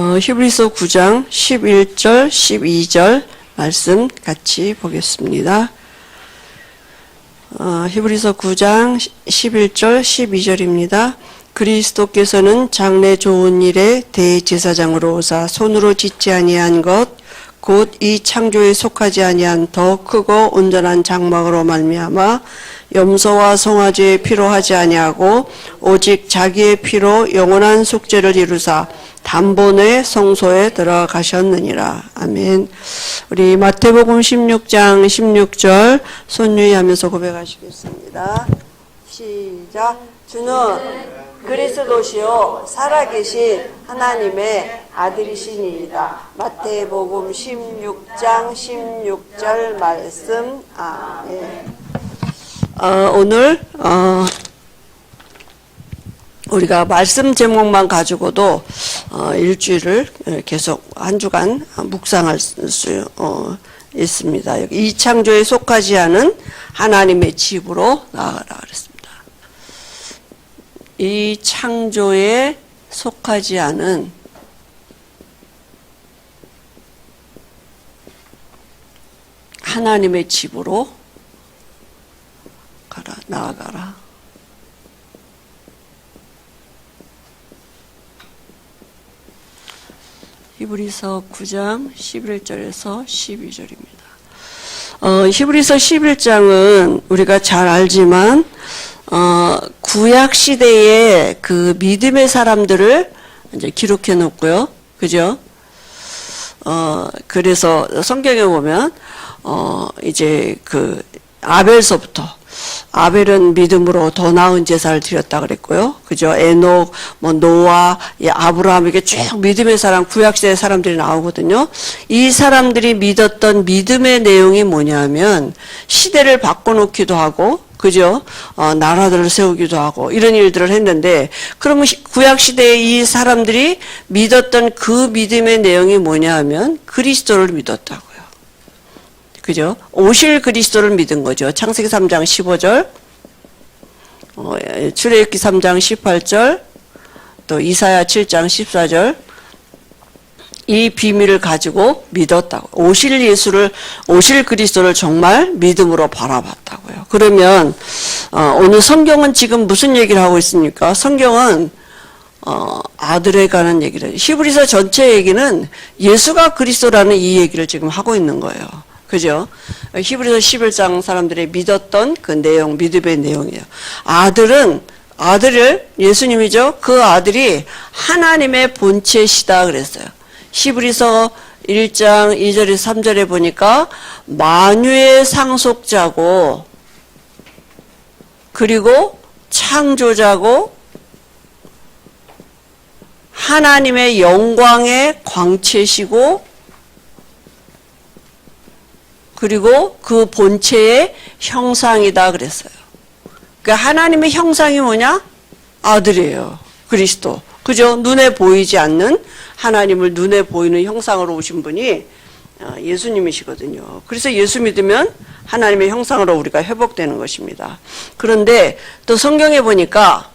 어, 히브리서 9장 11절, 12절 말씀 같이 보겠습니다. 어, 히브리서 9장 11절, 12절입니다. 그리스도께서는 장래 좋은 일에 대제사장으로 오사 손으로 짓지 아니한 것, 곧 이 창조에 속하지 아니한 더 크고 온전한 장막으로 말미암아 염소와 송아지의 피로 하지 아니하고 오직 자기의 피로 영원한 속죄를 이루사 단번에 성소에 들어가셨느니라. 아멘. 우리 마태복음 16장 16절 손유의하면서 고백하시겠습니다. 시작. 주는 그리스도시요 살아계신 하나님의 아들이시니이다. 마태복음 16장 16절 말씀. 아멘. 어, 오늘 어, 우리가 말씀 제목만 가지고도 어, 일주일을 계속 한 주간 묵상할 수 어, 있습니다. 여기 이 창조에 속하지 않은 하나님의 집으로 나아가라 그랬습니다. 이 창조에 속하지 않은 하나님의 집으로 가라 나아가라. 히브리서 9장 11절에서 12절입니다. 어, 히브리서 11장은 우리가 잘 알지만 어, 구약 시대의 그 믿음의 사람들을 이제 기록해 놓고요. 그죠? 어, 그래서 성경에 보면 어, 이제 그 아벨서부터 아벨은 믿음으로 더 나은 제사를 드렸다 그랬고요. 그죠? 에녹, 뭐 노아, 예, 아브라함 이게 쭉 믿음의 사람, 구약시대 사람들이 나오거든요. 이 사람들이 믿었던 믿음의 내용이 뭐냐면 시대를 바꿔놓기도 하고 그죠? 어, 나라들을 세우기도 하고 이런 일들을 했는데 그러면 구약 시대에 이 사람들이 믿었던 그 믿음의 내용이 뭐냐 하면 그리스도를 믿었다고요. 그죠? 오실 그리스도를 믿은 거죠. 창세기 3장 15절, 어, 출애굽기 3장 18절, 또 이사야 7장 14절, 이 비밀을 가지고 믿었다고. 오실 예수를, 오실 그리스도를 정말 믿음으로 바라봤다고요. 그러면, 어, 오늘 성경은 지금 무슨 얘기를 하고 있습니까? 성경은, 어, 아들에 관한 얘기를, 히브리서 전체 얘기는 예수가 그리스도라는 이 얘기를 지금 하고 있는 거예요. 그죠? 히브리서 11장 사람들이 믿었던 그 내용, 믿음의 내용이에요. 아들은, 아들을, 예수님이죠? 그 아들이 하나님의 본체시다 그랬어요. 히브리서 1장 2절에 3절에 보니까 만유의 상속자고 그리고 창조자고 하나님의 영광의 광채시고 그리고 그 본체의 형상이다 그랬어요. 그러니까 하나님의 형상이 뭐냐? 아들이에요. 그리스도. 그죠? 눈에 보이지 않는 하나님을 눈에 보이는 형상으로 오신 분이 어, 예수님이시거든요. 그래서 예수 믿으면 하나님의 형상으로 우리가 회복되는 것입니다. 그런데 또 성경에 보니까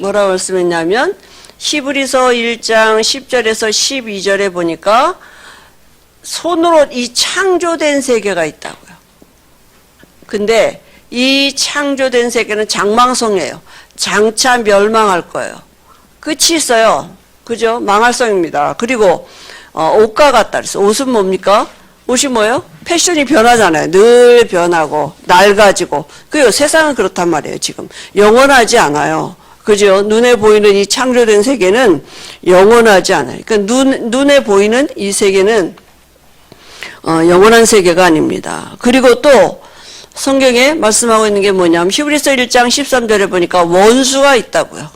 뭐라고 말씀했냐면 히브리서 1장 10절에서 12절에 보니까 손으로 이 창조된 세계가 있다고요. 근데 이 창조된 세계는 장망성이에요. 장차 멸망할 거예요. 끝이 있어요. 그죠? 망할성입니다. 그리고 어, 옷과 같다 그래서 옷은 뭡니까? 옷이 뭐예요? 패션이 변하잖아요. 늘 변하고 낡아지고. 그요 세상은 그렇단 말이에요. 지금 영원하지 않아요. 그죠? 눈에 보이는 이 창조된 세계는 영원하지 않아요. 그러니까 눈 눈에 보이는 이 세계는 어, 영원한 세계가 아닙니다. 그리고 또 성경에 말씀하고 있는 게 뭐냐면 히브리서 1장 13절에 보니까 원수가 있다고요.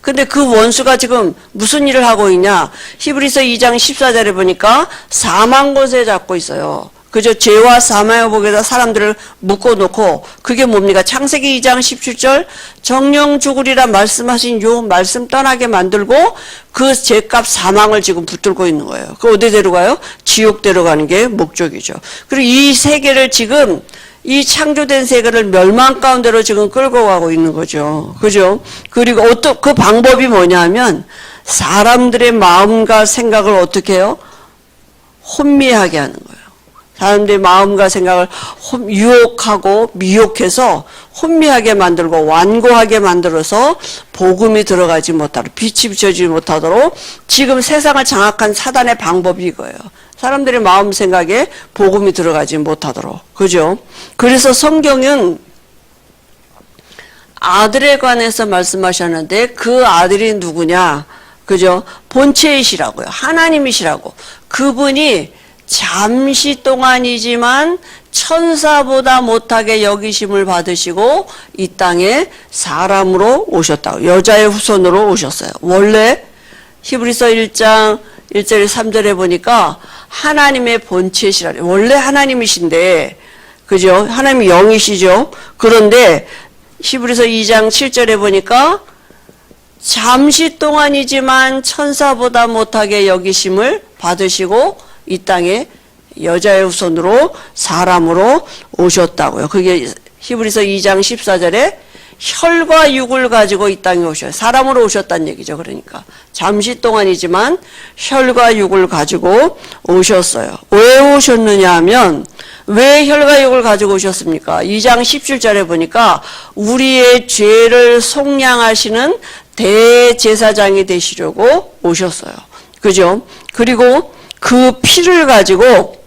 근데 그 원수가 지금 무슨 일을 하고 있냐? 히브리서 2장 14절에 보니까 사망 곳에 잡고 있어요. 그저 죄와 사망의 복에다 사람들을 묶어놓고 그게 뭡니까? 창세기 2장 17절 정령 죽으리라 말씀하신 요 말씀 떠나게 만들고 그 죄값 사망을 지금 붙들고 있는 거예요. 그 어디 데려가요? 지옥 데려가는 게 목적이죠. 그리고 이 세계를 지금 이 창조된 세계를 멸망 가운데로 지금 끌고 가고 있는 거죠. 그죠? 그리고 어떤 그 방법이 뭐냐면 사람들의 마음과 생각을 어떻게 해요? 혼미하게 하는 거예요. 사람들의 마음과 생각을 혼- 유혹하고 미혹해서 혼미하게 만들고 완고하게 만들어서 복음이 들어가지 못하도록 빛이 비춰지지 못하도록 지금 세상을 장악한 사단의 방법이 이거예요. 사람들의 마음 생각에 복음이 들어가지 못하도록. 그죠? 그래서 성경은 아들에 관해서 말씀하셨는데 그 아들이 누구냐? 그죠? 본체이시라고요. 하나님이시라고. 그분이 잠시 동안이지만 천사보다 못하게 여기심을 받으시고 이 땅에 사람으로 오셨다고. 여자의 후손으로 오셨어요. 원래 히브리서 1장 1절 3절에 보니까 하나님의 본체시라. 원래 하나님이신데 그죠? 하나님이 영이시죠. 그런데 히브리서 2장 7절에 보니까 잠시 동안이지만 천사보다 못하게 여기심을 받으시고 이 땅에 여자의 후손으로 사람으로 오셨다고요. 그게 히브리서 2장 14절에 혈과 육을 가지고 이 땅에 오셔요. 사람으로 오셨다는 얘기죠. 그러니까 잠시 동안이지만 혈과 육을 가지고 오셨어요. 왜 오셨느냐 하면 왜 혈과 육을 가지고 오셨습니까? 2장 17절에 보니까 우리의 죄를 속량하시는 대제사장이 되시려고 오셨어요. 그죠? 그리고 그 피를 가지고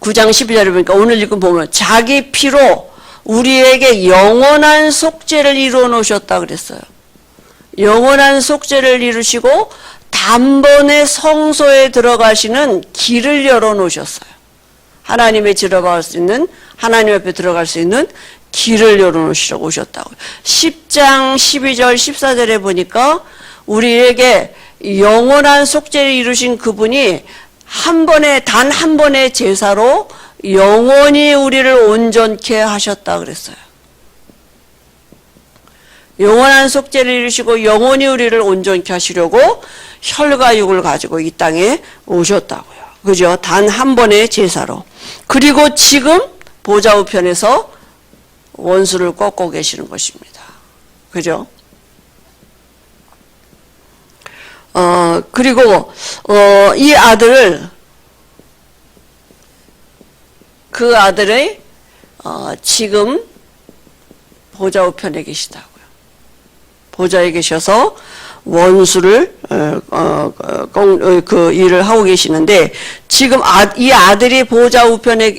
9장 12절에 보니까 오늘 읽은 보면 자기 피로 우리에게 영원한 속죄를 이루어 놓으셨다 그랬어요. 영원한 속죄를 이루시고 단번에 성소에 들어가시는 길을 열어 놓으셨어요. 하나님의 들어갈 수 있는 하나님 앞에 들어갈 수 있는 길을 열어 놓으시려고 오셨다고. 10장 12절 14절에 보니까 우리에게 영원한 속죄를 이루신 그분이 한 번에 단 한 번의 제사로 영원히 우리를 온전케 하셨다 그랬어요. 영원한 속죄를 이루시고 영원히 우리를 온전케 하시려고 혈과 육을 가지고 이 땅에 오셨다고요. 그죠? 단 한 번의 제사로. 그리고 지금 보좌 우편에서 원수를 꺾고 계시는 것입니다. 그죠? 어, 그리고, 어, 이 아들을, 그 아들의, 어, 지금 보좌 우편에 계시다고요. 보좌에 계셔서 원수를, 어, 어, 어, 그 일을 하고 계시는데, 지금 아, 이 아들이 보좌 우편에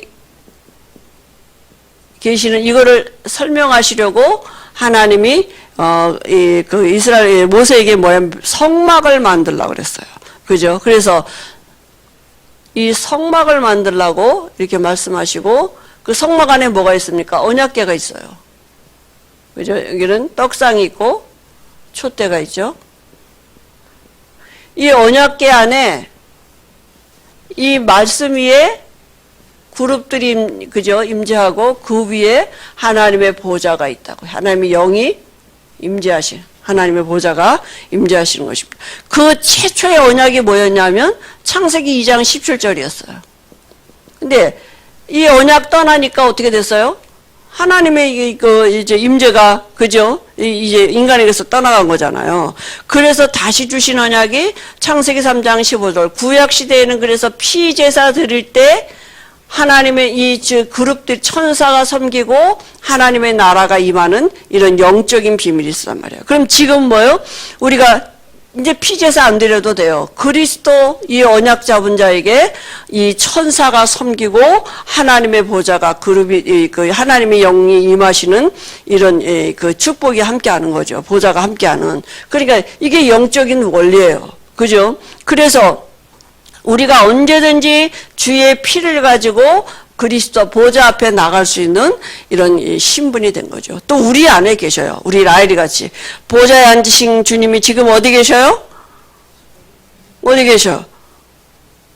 계시는 이거를 설명하시려고 하나님이 어, 이, 그 이스라엘 모세에게 뭐야 성막을 만들라고 그랬어요. 그죠? 그래서 이 성막을 만들라고 이렇게 말씀하시고 그 성막 안에 뭐가 있습니까? 언약궤가 있어요. 그죠? 여기는 떡상이 있고 촛대가 있죠. 이 언약궤 안에 이 말씀 위에 그룹들이 임- 그죠 임재하고 그 위에 하나님의 보좌가 있다고 하나님의 영이 임재하신 하나님의 보좌가 임재하시는 것입니다. 그 최초의 언약이 뭐였냐면 창세기 2장 17절이었어요. 근데 이 언약 떠나니까 어떻게 됐어요? 하나님의 이- 그 이제 임재가 그죠? 이- 이제 인간에게서 떠나간 거잖아요. 그래서 다시 주신 언약이 창세기 3장 15절 구약 시대에는 그래서 피제사 드릴 때 하나님의 이저 그룹들 천사가 섬기고 하나님의 나라가 임하는 이런 영적인 비밀이 있단 말이에요. 그럼 지금 뭐요? 우리가 이제 피제사 안 드려도 돼요. 그리스도 이 언약 잡은 자에게 이 천사가 섬기고 하나님의 보좌가 그룹이 이그 하나님의 영이 임하시는 이런 이그 축복이 함께하는 거죠. 보좌가 함께하는. 그러니까 이게 영적인 원리예요. 그죠? 그래서 우리가 언제든지 주의 피를 가지고 그리스도 보좌 앞에 나갈 수 있는 이런 이 신분이 된 거죠. 또 우리 안에 계셔요. 우리 라엘이 같이 보좌에 앉으신 주님이 지금 어디 계셔요? 어디 계셔?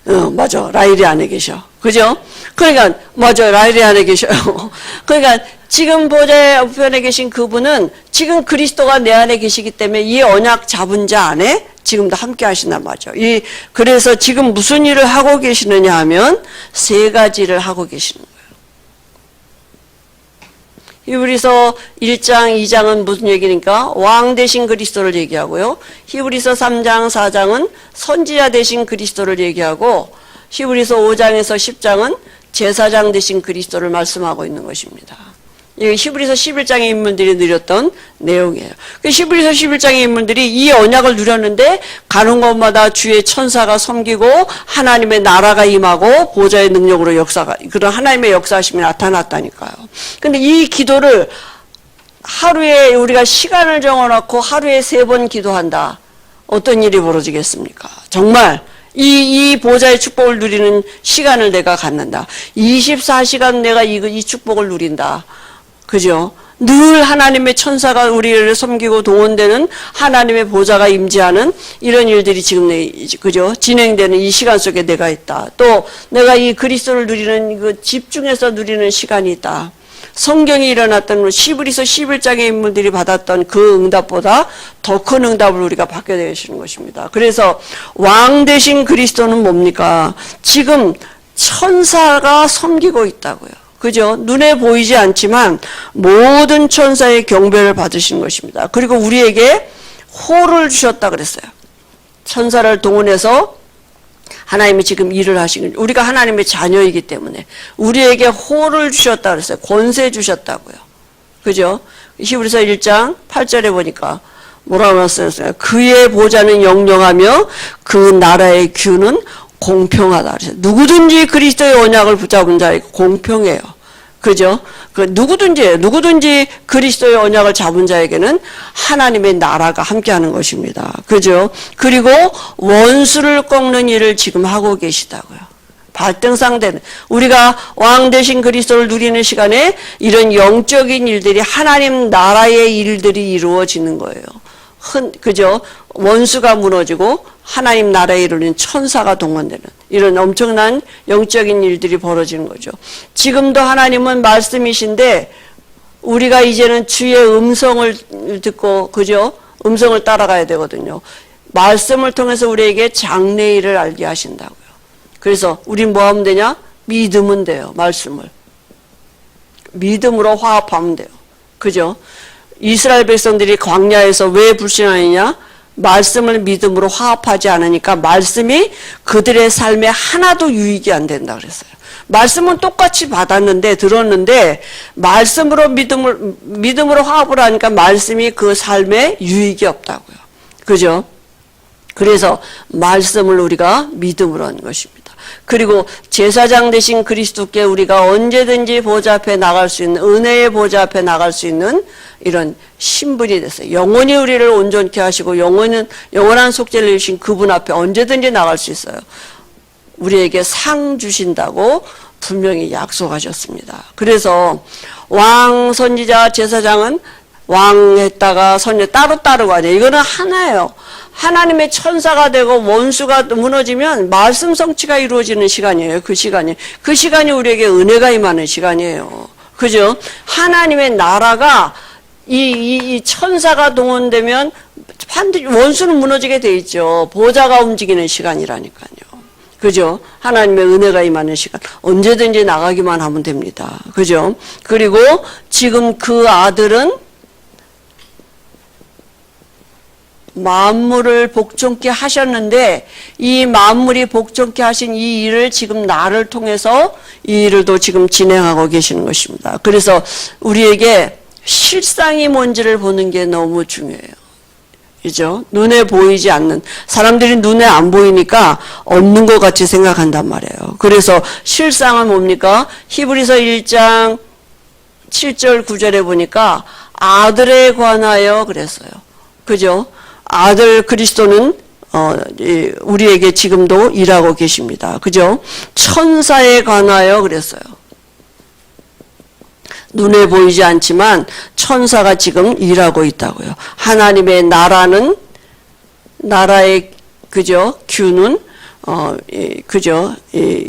어, 맞아. 라일이 안에 계셔. 그죠? 그러니까, 맞아. 라일이 안에 계셔요. 그러니까, 지금 보좌의 우편에 계신 그분은 지금 그리스도가 내 안에 계시기 때문에 이 언약 잡은 자 안에 지금도 함께 하신단 말이죠. 이, 그래서 지금 무슨 일을 하고 계시느냐 하면 세 가지를 하고 계시는 거예요. 히브리서 1장, 2장은 무슨 얘기니까 왕 대신 그리스도를 얘기하고요. 히브리서 3장, 4장은 선지자 대신 그리스도를 얘기하고 히브리서 5장에서 10장은 제사장 대신 그리스도를 말씀하고 있는 것입니다. 이 히브리서 11장의 인물들이 누렸던 내용이에요. 그 히브리서 11장의 인물들이 이 언약을 누렸는데 가는 곳마다 주의 천사가 섬기고 하나님의 나라가 임하고 보좌의 능력으로 역사가 그런 하나님의 역사심이 나타났다니까요. 근데 이 기도를 하루에 우리가 시간을 정해놓고 하루에 세 번 기도한다. 어떤 일이 벌어지겠습니까? 정말 이, 이 보좌의 축복을 누리는 시간을 내가 갖는다. 24시간 내가 이, 이 축복을 누린다. 그죠? 늘 하나님의 천사가 우리를 섬기고 동원되는 하나님의 보좌가 임재하는 이런 일들이 지금 내, 그죠? 진행되는 이 시간 속에 내가 있다. 또 내가 이 그리스도를 누리는 그 집중해서 누리는 시간이 있다. 성경이 일어났던 시브리서 11장의 인물들이 받았던 그 응답보다 더 큰 응답을 우리가 받게 되시는 것입니다. 그래서 왕 대신 그리스도는 뭡니까? 지금 천사가 섬기고 있다고요. 그죠? 눈에 보이지 않지만 모든 천사의 경배를 받으신 것입니다. 그리고 우리에게 호를 주셨다 그랬어요. 천사를 동원해서 하나님이 지금 일을 하시는 우리가 하나님의 자녀이기 때문에 우리에게 호를 주셨다 그랬어요. 권세 주셨다고요. 그죠? 히브리서 1장 8절에 보니까 뭐라고 썼어요? 그의 보좌는 영영하며 그 나라의 규는 공평하다. 그래서 누구든지 그리스도의 언약을 붙잡은 자에게 공평해요. 그죠? 그 누구든지 누구든지 그리스도의 언약을 잡은 자에게는 하나님의 나라가 함께하는 것입니다. 그죠? 그리고 원수를 꺾는 일을 지금 하고 계시다고요. 발등상 되는 우리가 왕 대신 그리스도를 누리는 시간에 이런 영적인 일들이 하나님 나라의 일들이 이루어지는 거예요. 흔 그죠? 원수가 무너지고 하나님 나라에 이르는 천사가 동원되는 이런 엄청난 영적인 일들이 벌어지는 거죠. 지금도 하나님은 말씀이신데 우리가 이제는 주의 음성을 듣고 그죠? 음성을 따라가야 되거든요. 말씀을 통해서 우리에게 장래일을 알게 하신다고요. 그래서 우린 뭐 하면 되냐? 믿으면 돼요. 말씀을. 믿음으로 화합하면 돼요. 그죠? 이스라엘 백성들이 광야에서 왜 불신하느냐? 말씀을 믿음으로 화합하지 않으니까 말씀이 그들의 삶에 하나도 유익이 안 된다 그랬어요. 말씀은 똑같이 받았는데 들었는데 말씀으로 믿음을 믿음으로 화합을 하니까 말씀이 그 삶에 유익이 없다고요. 그죠? 그래서 말씀을 우리가 믿음으로 하는 것입니다. 그리고 제사장 대신 그리스도께 우리가 언제든지 보좌 앞에 나갈 수 있는 은혜의 보좌 앞에 나갈 수 있는 이런 신분이 됐어요. 영원히 우리를 온전케 하시고 영원은 영원한 속죄를 주신 그분 앞에 언제든지 나갈 수 있어요. 우리에게 상 주신다고 분명히 약속하셨습니다. 그래서 왕 선지자 제사장은 왕 했다가 선제 따로 따로가 아니에요. 이거는 하나예요. 하나님의 천사가 되고 원수가 무너지면 말씀 성취가 이루어지는 시간이에요. 그 시간이. 그 시간이 우리에게 은혜가 임하는 시간이에요. 그죠? 하나님의 나라가 이, 이, 이 천사가 동원되면 반드시 원수는 무너지게 돼 있죠. 보좌가 움직이는 시간이라니까요. 그죠? 하나님의 은혜가 임하는 시간. 언제든지 나가기만 하면 됩니다. 그죠? 그리고 지금 그 아들은 만물을 복종케 하셨는데 이 만물이 복종케 하신 이 일을 지금 나를 통해서 이 일을 또 지금 진행하고 계시는 것입니다. 그래서 우리에게 실상이 뭔지를 보는 게 너무 중요해요. 그죠? 눈에 보이지 않는 사람들이 눈에 안 보이니까 없는 것 같이 생각한단 말이에요. 그래서 실상은 뭡니까? 히브리서 1장 7절 9절에 보니까 아들에 관하여 그랬어요. 그죠? 아들 그리스도는 어, 우리에게 지금도 일하고 계십니다. 그죠? 천사에 관하여 그랬어요. 눈에 보이지 않지만 천사가 지금 일하고 있다고요. 하나님의 나라는 나라의 그죠? 규는 어 예, 그죠? 예,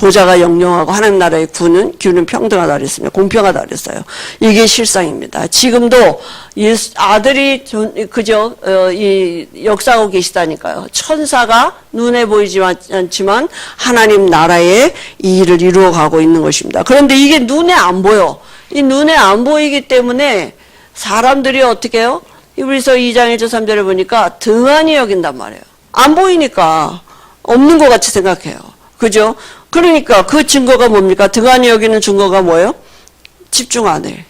보좌가 영영하고 하나님 나라의 구는 규는 평등하다 그랬습니다. 공평하다 그랬어요. 이게 실상입니다. 지금도 예수, 아들이 존- 그저 어, 이 역사하고 계시다니까요. 천사가 눈에 보이지 않지만 하나님 나라의 이 일을 이루어 가고 있는 것입니다. 그런데 이게 눈에 안 보여. 이 눈에 안 보이기 때문에 사람들이 어떻게 해요? 이브리서 2장 1절 3절을 보니까 등한히 여긴단 말이에요. 안 보이니까 없는 것 같이 생각해요. 그죠? 그러니까 그 증거가 뭡니까? 등한히 여기는 증거가 뭐예요? 집중 안 해.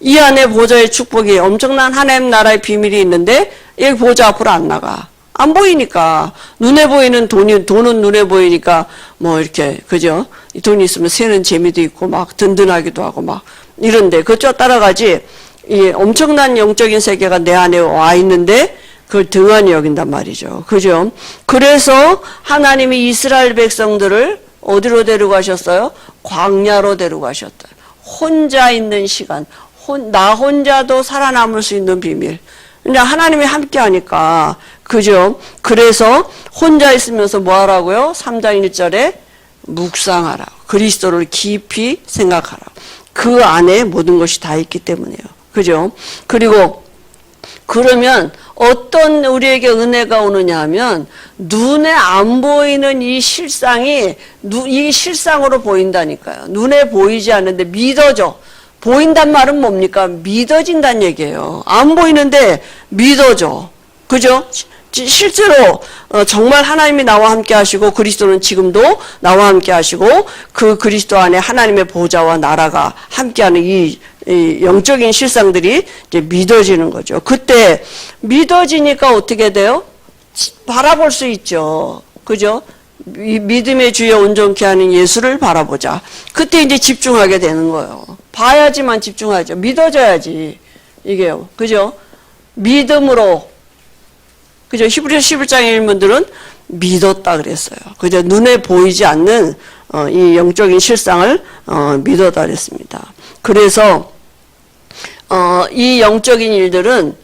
이 안에 보좌의 축복이 엄청난 하나님 나라의 비밀이 있는데 이 보좌 앞으로 안 나가. 안 보이니까 눈에 보이는 돈이 돈은 눈에 보이니까 뭐 이렇게 그죠? 이 돈이 있으면 세는 재미도 있고 막 든든하기도 하고 막 이런데 그쪽 따라가지 이 엄청난 영적인 세계가 내 안에 와 있는데 그걸 등한히 여긴단 말이죠. 그죠? 그래서 하나님이 이스라엘 백성들을 어디로 데려가셨어요? 광야로 데려가셨다. 혼자 있는 시간, 혼, 나 혼자도 살아남을 수 있는 비밀. 근데 하나님이 함께 하니까, 그죠? 그래서 혼자 있으면서 뭐 하라고요? 3장 1절에 묵상하라. 그리스도를 깊이 생각하라. 그 안에 모든 것이 다 있기 때문에요. 그죠? 그리고 그러면 어떤 우리에게 은혜가 오느냐 하면 눈에 안 보이는 이 실상이 누- 이 실상으로 보인다니까요. 눈에 보이지 않는데 믿어져. 보인단 말은 뭡니까? 믿어진다는 얘기예요. 안 보이는데 믿어져. 그죠? 시- 실제로 어, 정말 하나님이 나와 함께 하시고 그리스도는 지금도 나와 함께 하시고 그 그리스도 안에 하나님의 보좌와 나라가 함께하는 이, 이 영적인 실상들이 이제 믿어지는 거죠. 그때 믿어지니까 어떻게 돼요? 지- 바라볼 수 있죠. 그죠? 미- 믿음의 주여 온전케 하는 예수를 바라보자. 그때 이제 집중하게 되는 거예요. 봐야지만 집중하죠. 믿어져야지. 이게요. 그죠? 믿음으로 그죠? 히브리서 11장의 일문들은 믿었다 그랬어요. 그죠? 눈에 보이지 않는 어, 이 영적인 실상을 어, 믿었다 그랬습니다. 그래서 어, 이 영적인 일들은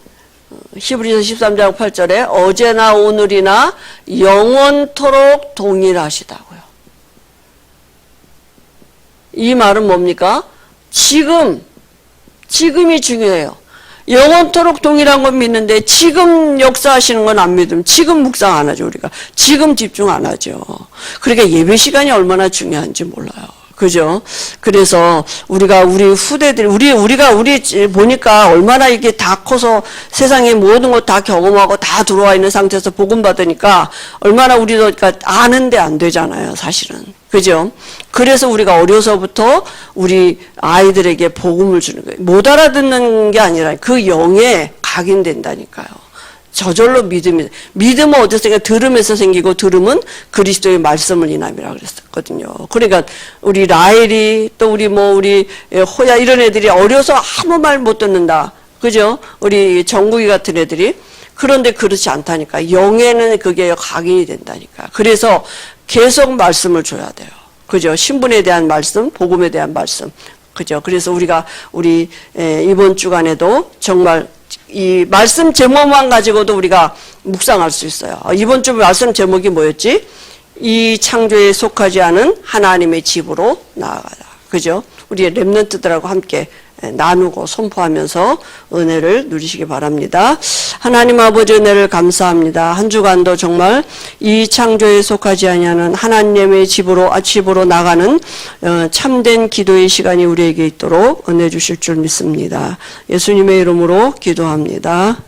어, 히브리서 13장 8절에 어제나 오늘이나 영원토록 동일하시다고요. 이 말은 뭡니까? 지금, 지금이 중요해요. 영원토록 동일한 건 믿는데 지금 역사하시는 건 안 믿으면 지금 묵상 안 하죠 우리가. 지금 집중 안 하죠. 그러니까 예배 시간이 얼마나 중요한지 몰라요 그죠 그래서 우리가 우리 후대들 우리 우리가 우리 보니까 얼마나 이게 다 커서 세상의 모든 것 다 경험하고 다 들어와 있는 상태에서 복음 받으니까 얼마나 우리도 그러니까 아는데 안 되잖아요 사실은 그죠? 그래서 우리가 어려서부터 우리 아이들에게 복음을 주는 거예요. 못 알아듣는 게 아니라 그 영에 각인된다니까요. 저절로 믿음이, 믿음은 어디서? 들음에서 생기고 들음은 그리스도의 말씀을 인함이라고 그랬었거든요. 그러니까 우리 라헬이 또 우리 뭐 우리 호야 이런 애들이 어려서 아무 말 못 듣는다. 그죠? 우리 정국이 같은 애들이. 그런데 그렇지 않다니까. 영에는 그게 각인이 된다니까. 그래서 계속 말씀을 줘야 돼요. 그죠? 신분에 대한 말씀, 복음에 대한 말씀. 그죠? 그래서 우리가 우리 에, 이번 주간에도 정말 이 말씀 제목만 가지고도 우리가 묵상할 수 있어요. 어, 이번 주 말씀 제목이 뭐였지? 이 창조에 속하지 않은 하나님의 집으로 나아가다. 그죠? 우리의 랩런트들하고 함께 나누고 선포하면서 은혜를 누리시기 바랍니다. 하나님 아버지 은혜를 감사합니다. 한 주간도 정말 이 창조에 속하지 아니하는 하나님의 집으로 아, 집으로 나가는 어, 참된 기도의 시간이 우리에게 있도록 은혜 주실 줄 믿습니다. 예수님의 이름으로 기도합니다.